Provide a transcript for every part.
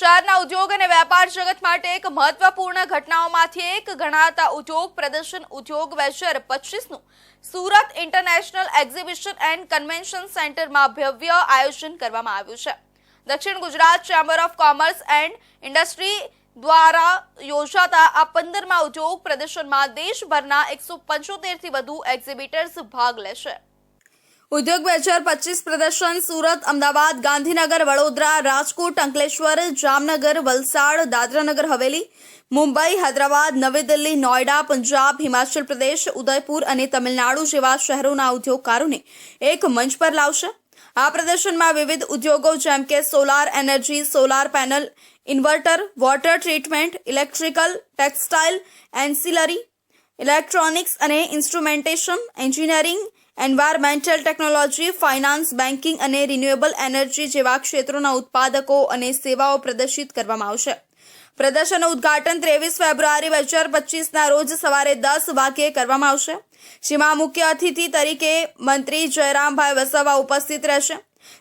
શહેરના ઉદ્યોગ અને વેપાર જગત માટે એક મહત્વપૂર્ણ ઘટનાઓમાંથી એક ગણાતા ઉદ્યોગ પ્રદર્શન ઉદ્યોગ બે હજાર પચીસનું Surat international exhibition and convention સેન્ટરમાં ભવ્ય આયોજન કરવામાં આવ્યું છે. દક્ષિણ Gujarat chamber of commerce and industry દ્વારા યોજાતા આ પંદરમાં ઉદ્યોગ પ્રદર્શનમાં દેશભરના એકસો પંચોતેરથી વધુ એક્ઝિબિટર્સ ભાગ લેશે. ઉદ્યોગ બે હજાર પચીસ પ્રદર્શન સુરત, અમદાવાદ, ગાંધીનગર, વડોદરા, રાજકોટ, અંકલેશ્વર, જામનગર, વલસાડ, દાદરાનગર, હવેલી, મુંબઈ, હૈદરાબાદ, નવી દિલ્હી નોઈડા પંજાબ, હિમાચલ પ્રદેશ, ઉદયપુર અને તમિલનાડુ જેવા શહેરોના ઉદ્યોગકારોને એક મંચ પર લાવશે. આ પ્રદર્શનમાં વિવિધ ઉદ્યોગો જેમ કે solar energy, solar panel, inverter, water treatment, electrical, textile, ancillary, electronics અને instrumentation, engineering environmental technology finance banking અને રિન્યુએબલ એનર્જી જેવા ક્ષેત્રોના ઉત્પાદકો અને સેવાઓ પ્રદર્શિત કરવામાં આવશે. પ્રદર્શનનું ઉદ્ઘાટન ત્રેવીસ ફેબ્રુઆરી બે હજાર પચીસના રોજ સવારે દસ વાગ્યે કરવામાં આવશે. જેમાં મુખ્ય અતિથિ તરીકે મંત્રી જયરામભાઈ વસાવા ઉપસ્થિત રહેશે.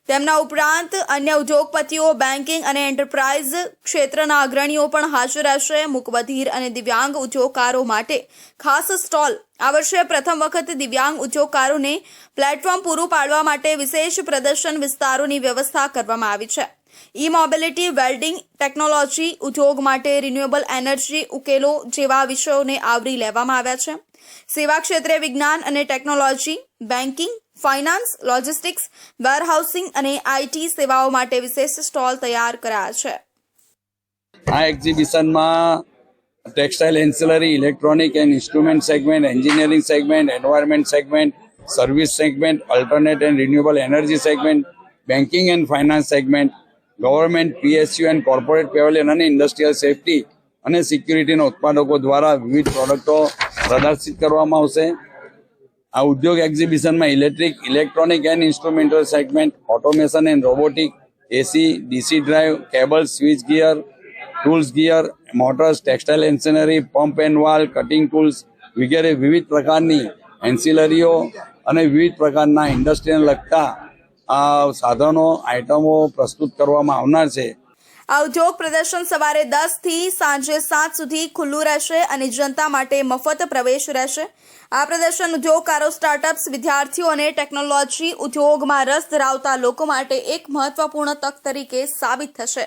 તેમના ઉપરાંત અન્ય ઉદ્યોગપતિઓ બેન્કિંગ અને એન્ટરપ્રાઇઝ ક્ષેત્રના અગ્રણીઓ પણ હાજર રહેશે. મુકબધીર અને દિવ્યાંગ ઉદ્યોગકારો માટે ખાસ સ્ટોલ આ વર્ષે પ્રથમ વખત દિવ્યાંગ ઉદ્યોગકારોને પ્લેટફોર્મ પૂરું પાડવા માટે વિશેષ પ્રદર્શન વિસ્તારોની વ્યવસ્થા કરવામાં આવી છે. ઈ મોબિલિટી વેલ્ડિંગ ટેકનોલોજી ઉદ્યોગ માટે રિન્યુએબલ એનર્જી ઉકેલો જેવા વિષયોને આવરી લેવામાં આવ્યા છે. સેવા ક્ષેત્રે વિજ્ઞાન અને technology banking finance, logistics, warehousing અને આઈટી સેવાઓ માટે વિશેષ સ્ટોલ તૈયાર કરાયા છે. આ એક્ઝિબિશનમાં textile ancillary, electronic and instrument segment, engineering segment, environment segment, service segment, alternate and renewable energy segment, banking and finance segment, government, PSU and corporate pavilion અને industrial safety અને સિક્યુરિટીના ઉત્પાદકો દ્વારા વિવિધ પ્રોડક્ટો પ્રદર્શિત કરવામાં આવશે. આ ઉદ્યોગ એક્ઝિબિશનમાં electric electronic and instrumental segment automation and robotic AC DC drive cable switch gear tools gear motors textile ancillary pump and valve cutting tools વગેરે વિવિધ પ્રકારની એન્સિલરીઓ અને વિવિધ પ્રકારના ઇન્ડસ્ટ્રીને લગતા આ સાધનો આઇટમો પ્રસ્તુત કરવામાં આવનાર છે. આ ઉદ્યોગ પ્રદર્શન સવારે દસથી સાંજે સાત સુધી ખુલ્લું રહેશે અને જનતા માટે મફત પ્રવેશ રહેશે. આ પ્રદર્શન ઉદ્યોગકારો સ્ટાર્ટઅપ્સ વિદ્યાર્થીઓ અને ટેકનોલોજી ઉદ્યોગમાં રસ ધરાવતા લોકો માટે એક મહત્વપૂર્ણ તક તરીકે સાબિત થશે.